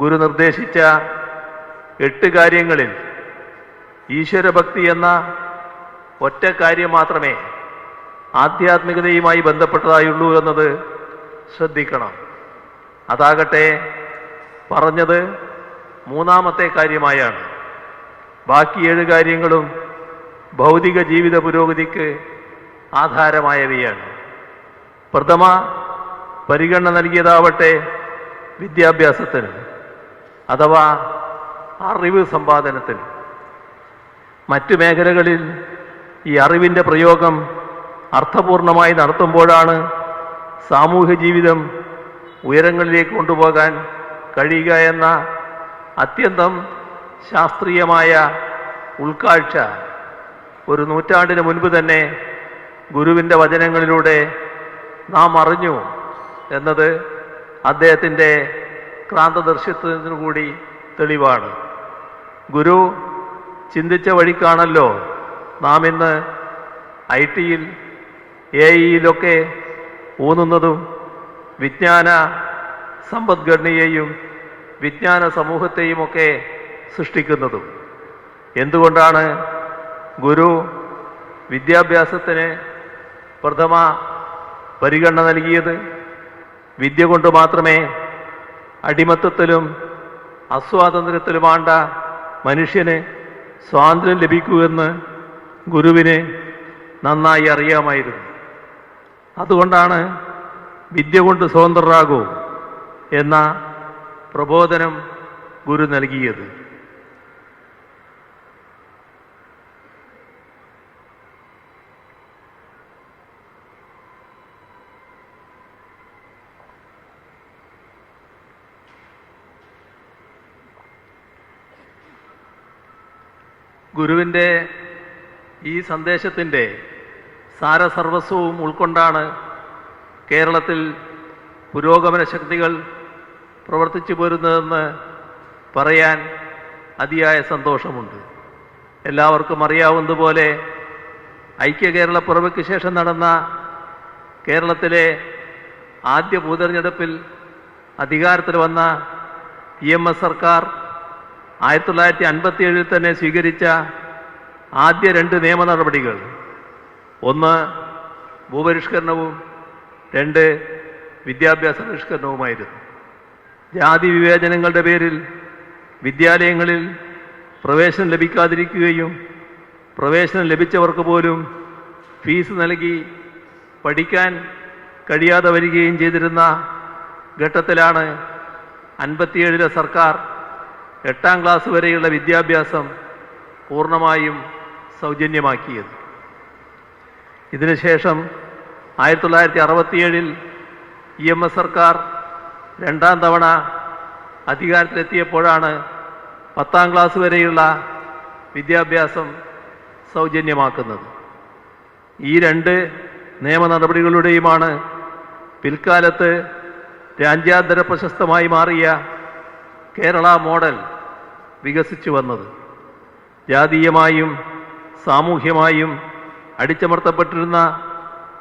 ഗുരു നിർദ്ദേശിച്ച എട്ട് കാര്യങ്ങളിൽ ഈശ്വരഭക്തി എന്ന ഒറ്റ കാര്യം മാത്രമേ ആധ്യാത്മികതയുമായി ബന്ധപ്പെട്ടതായുള്ളൂ എന്നത് ശ്രദ്ധിക്കണം. അതാകട്ടെ പറഞ്ഞത് മൂന്നാമത്തെ കാര്യമായാണ്. ബാക്കി ഏഴ് കാര്യങ്ങളും ഭൗതിക ജീവിത പുരോഗതിക്ക് ആധാരമായവയാണ്. പ്രഥമ പരിഗണന നൽകിയതാവട്ടെ വിദ്യാഭ്യാസത്തിന്. അഥവാ അറിവ് സമ്പാദനത്തിൽ മറ്റു മേഖലകളിൽ ഈ അറിവിന്റെ പ്രയോഗം അർത്ഥപൂർണമായി നടത്തുമ്പോഴാണ് സാമൂഹ്യ ജീവിതം ഉയരങ്ങളിലേക്ക് കൊണ്ടുപോകാൻ കഴിയുക എന്ന അത്യന്തം ശാസ്ത്രീയമായ ഉൾക്കാഴ്ച ഒരു നൂറ്റാണ്ടിന് മുൻപ് തന്നെ ഗുരുവിന്റെ വചനങ്ങളിലൂടെ നാം അറിഞ്ഞു എന്നത് അദ്ദേഹത്തിന്റെ ക്രാന്തദർശിത്വത്തിനു കൂടി തെളിവാണ്. ഗുരു ചിന്തിച്ച വഴിക്കാണല്ലോ. നാം ഇന്ന് ഐ ടിയിൽ എ ഇയിലൊക്കെ ഊന്നുന്നതും വിജ്ഞാന സമ്പദ്ഘടനയെയും വിജ്ഞാന സമൂഹത്തെയുമൊക്കെ സൃഷ്ടിക്കുന്നതും. എന്തുകൊണ്ടാണ് ഗുരു വിദ്യാഭ്യാസത്തിന് പ്രഥമ പരിഗണന നൽകിയത്? വിദ്യ കൊണ്ട് മാത്രമേ അടിമത്തത്തിലും അസ്വാതന്ത്ര്യത്തിലുമാണ്ട മനുഷ്യന് സ്വാതന്ത്ര്യം ലഭിക്കുമെന്ന് ഗുരുവിനെ നന്നായി അറിയാമായിരുന്നു. അതുകൊണ്ടാണ് വിദ്യ കൊണ്ട് സ്വതന്ത്രരാകൂ എന്ന പ്രബോധനം ഗുരു നൽകിയത്. ഗുരുവിന്റെ ഈ സന്ദേശത്തിന്റെ സാരസർവസ്വവും ഉൾക്കൊണ്ടാണ് കേരളത്തിൽ പുരോഗമന ശക്തികൾ പ്രവർത്തിച്ചു പോരുന്നതെന്ന് പറയാൻ അതിയായ സന്തോഷമുണ്ട്. എല്ലാവർക്കും അറിയാവുന്നതുപോലെ ഐക്യ കേരള പുറവയ്ക്ക് ശേഷം നടന്ന കേരളത്തിലെ ആദ്യ ഭൂതെരഞ്ഞെടുപ്പിൽ അധികാരത്തിൽ വന്ന ഇ എം എസ് സർക്കാർ ആയിരത്തി തൊള്ളായിരത്തി അൻപത്തി ഏഴിൽ തന്നെ സ്വീകരിച്ച ആദ്യ രണ്ട് നിയമ നടപടികൾ. ഒന്ന് ഭൂപരിഷ്കരണവും. രണ്ട് വിദ്യാഭ്യാസ പരിഷ്കരണവുമായിരുന്നു. ജാതി വിവേചനങ്ങളുടെ പേരിൽ വിദ്യാലയങ്ങളിൽ പ്രവേശനം ലഭിക്കാതിരിക്കുകയും പ്രവേശനം ലഭിച്ചവർക്ക് പോലും ഫീസ് നൽകി പഠിക്കാൻ കഴിയാതെ വരികയും ചെയ്തിരുന്ന ഘട്ടത്തിലാണ് അൻപത്തിയേഴിലെ സർക്കാർ എട്ടാം ക്ലാസ് വരെയുള്ള വിദ്യാഭ്യാസം പൂർണമായും സൗജന്യമാക്കിയത്. ഇതിനുശേഷം ആയിരത്തി തൊള്ളായിരത്തി അറുപത്തിയേഴിൽ ഇ എം എസ് സർക്കാർ രണ്ടാം തവണ അധികാരത്തിലെത്തിയപ്പോഴാണ് പത്താം ക്ലാസ് വരെയുള്ള വിദ്യാഭ്യാസം സൗജന്യമാക്കുന്നത്. ഈ രണ്ട് നിയമ നടപടികളുടെയുമാണ് പിൽക്കാലത്ത് രാജ്യാന്തര പ്രശസ്തമായി മാറിയ കേരള മോഡൽ വികസിച്ചു വന്നത്. ജാതീയമായും സാമൂഹ്യമായും അടിച്ചമർത്തപ്പെട്ടിരുന്ന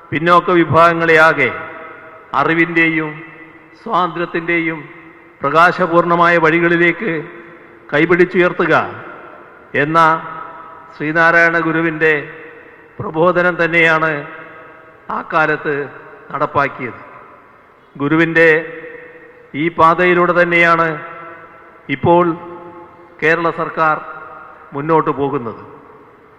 പിന്നോക്ക വിഭാഗങ്ങളെയാകെ അറിവിന്റെയും സ്വാതന്ത്ര്യത്തിന്റെയും പ്രകാശപൂർണമായ വഴികളിലേക്ക് കൈപിടിച്ചുയർത്തുക എന്ന ശ്രീനാരായണ ഗുരുവിന്റെ പ്രബോധനം തന്നെയാണ് ആ കാലത്ത് നടപ്പാക്കിയത്. ഗുരുവിന്റെ ഈ പാതയിലൂടെ തന്നെയാണ് ഇപ്പോൾ കേരള സർക്കാർ മുന്നോട്ട് പോകുന്നത്.